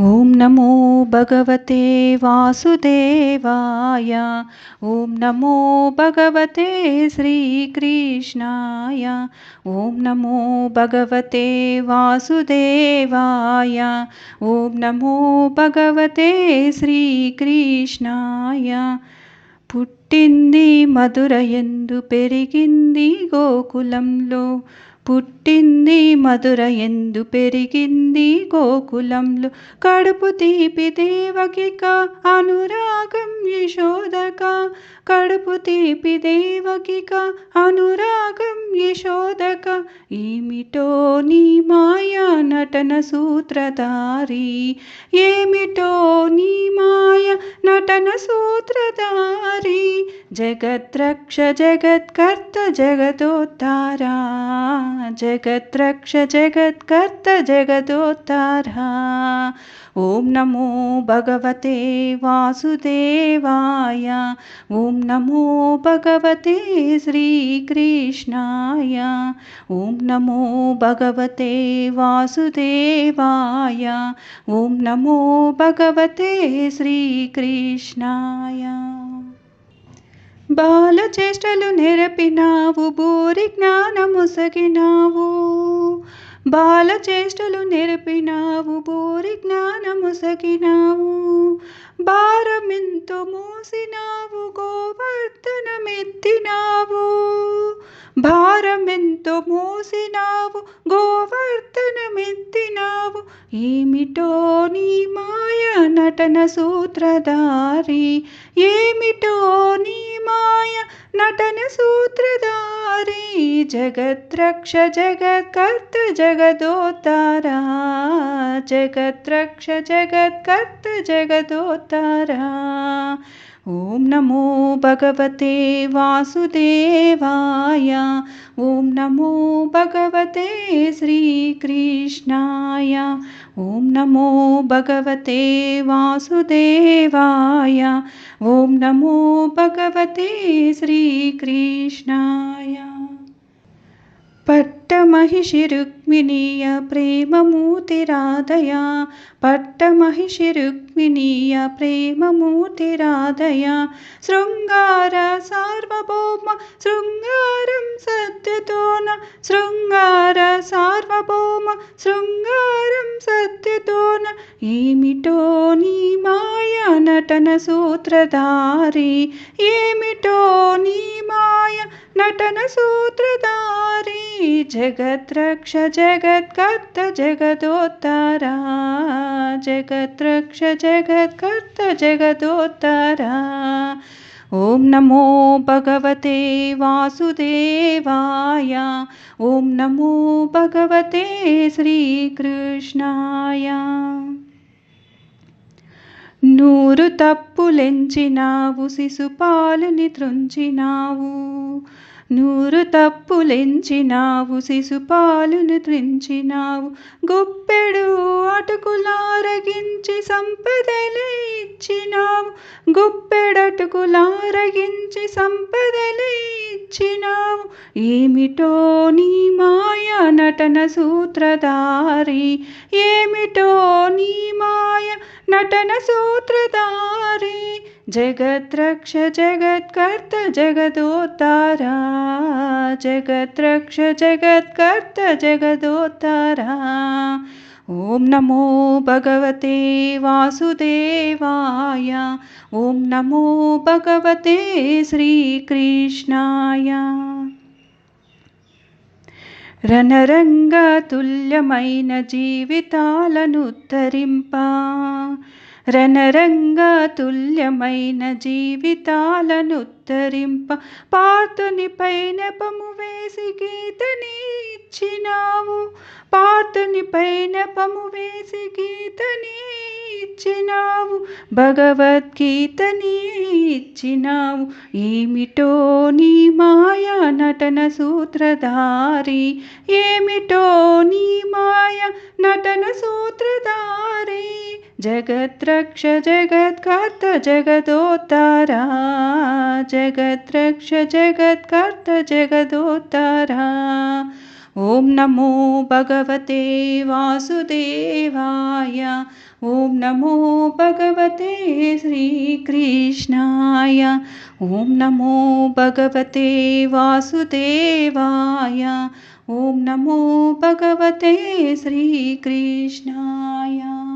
ఓం నమో భగవతే వాసుదేవాయ. ఓం నమో భగవతే శ్రీకృష్ణాయ. ఓం నమో భగవతే వాసుదేవాయ. ఓం నమో భగవతే శ్రీకృష్ణాయ. పుట్టింది మధురయందు పెరిగింది గోకులంలో. పుట్టింది మధుర ఎందు పెరిగింది గోకులంలో. కడుపు తీపి దేవకిక అనురాగం యశోదక. కడుపు తీపి దేవకిక అనురాగం యశోదక. ఏమిటో నీ మాయా నటన సూత్రధారి? ఏమిటో నీ మాయ నటన సూత్రధారి? हरि जगद्रक्ष जगत्कर्त जगदोत्तरा जगद्रक्ष जगत्कर्त जगदोत्तर ॐ नमो भगवते वासुदेवाय ॐ नमो भगवते श्रीकृष्णाय ॐ नमो भगवते वासुदेवाय ॐ नमो भगवते श्रीकृष्णाय బాలచేష్టలు నెరపినావు బోరి జ్ఞానముసగినావు బాలచేష్టలు నెరపినావు బోరి జ్ఞానముసగినావు భారమెంతో మోసినావు గోవర్ధనమెత్తినావు. భారమెంతో మోసినావు గోవర్ధనమెత్తినావు. ఏమిటో నీ మాయ నటన సూత్రధారి ఏమిటో श्री जगत रक्ष जगत्कर्त जगदोतारा जगत्रक्ष जगत्कर्त जगदोतारा ॐ नमो भगवते वासुदेवाय ॐ नमो भगवते श्रीकृष्णाय ॐ नमो भगवते वासुदेवाय ॐ नमो भगवते श्रीकृष्णाय। पट्टमहिषिरुक्मिणीय रुक्मिणीया पट्टमहिषिरुक्मिणीय पट्टमहिषिरुक्मिणीया शृङ्गार सार्वभौम शृङ्गारं सद्यतो न शृङ्गार सा సార్వభౌమ శృంగారం సత్యతోన ఏమిటో నీ మాయ నటన సూత్రధారి ఏమిటో నీ మాయ నటన సూత్రధారి జగద్రక్ష జగత్కర్త జగదోత్తరా జగద్రక్ష జగత్కర్త జగదోత్తరా ఓం నమో భగవతే వాసుదేవాయ. ఓం నమో భగవతే శ్రీకృష్ణాయ. నూరు తప్పులెంచినావు శిశుపాలుని త్రుంచినావు. నూరు తప్పులెంచినావు శిశుపాలును త్రించినావు. గుప్పెడు అటుకులారగించి సంపదలే ఇచ్చినావు గుప్పెడటుకులారగించి సంపదలే ఇచ్చినావు ఏమిటో నీ మాయ నటన సూత్రధారి? ఏమిటో నీ మాయ నటన సూత్రధారి? జగద్రక్ష జగత్కర్త జగదోతారా జగద్రక్ష జగత్కర్త జగదోతారా ఓం నమో భగవతే వాసుదేవాయ ఓం నమో భగవతే శ్రీకృష్ణాయ రణరంగ తుల్యమైన జీవితాలను ఉద్ధరింప రణరంగా తుల్యమైన జీవితాలను ఉద్ధరింప పార్థునిపై నెపము వేసి గీతని ఇచ్చినావు పార్థునిపై నెపము వేసి గీతని ఇచ్చినావు భగవద్గీతని ఇచ్చినావు ఏమిటో నీ మాయ నటన సూత్రధారి? ఏమిటో నీ మాయ నటన సూత్రధారి? जगद्रक्ष जगत्कर्त जगदोत्तारा। जगद्रक्ष जगत्कर्त जगदोत्तारा। ॐ नमो भगवते वासुदेवाय। ॐ नमो भगवते श्रीकृष्णाय। ॐ नमो भगवते वासुदेवाय। ॐ नमो भगवते श्रीकृष्णाय।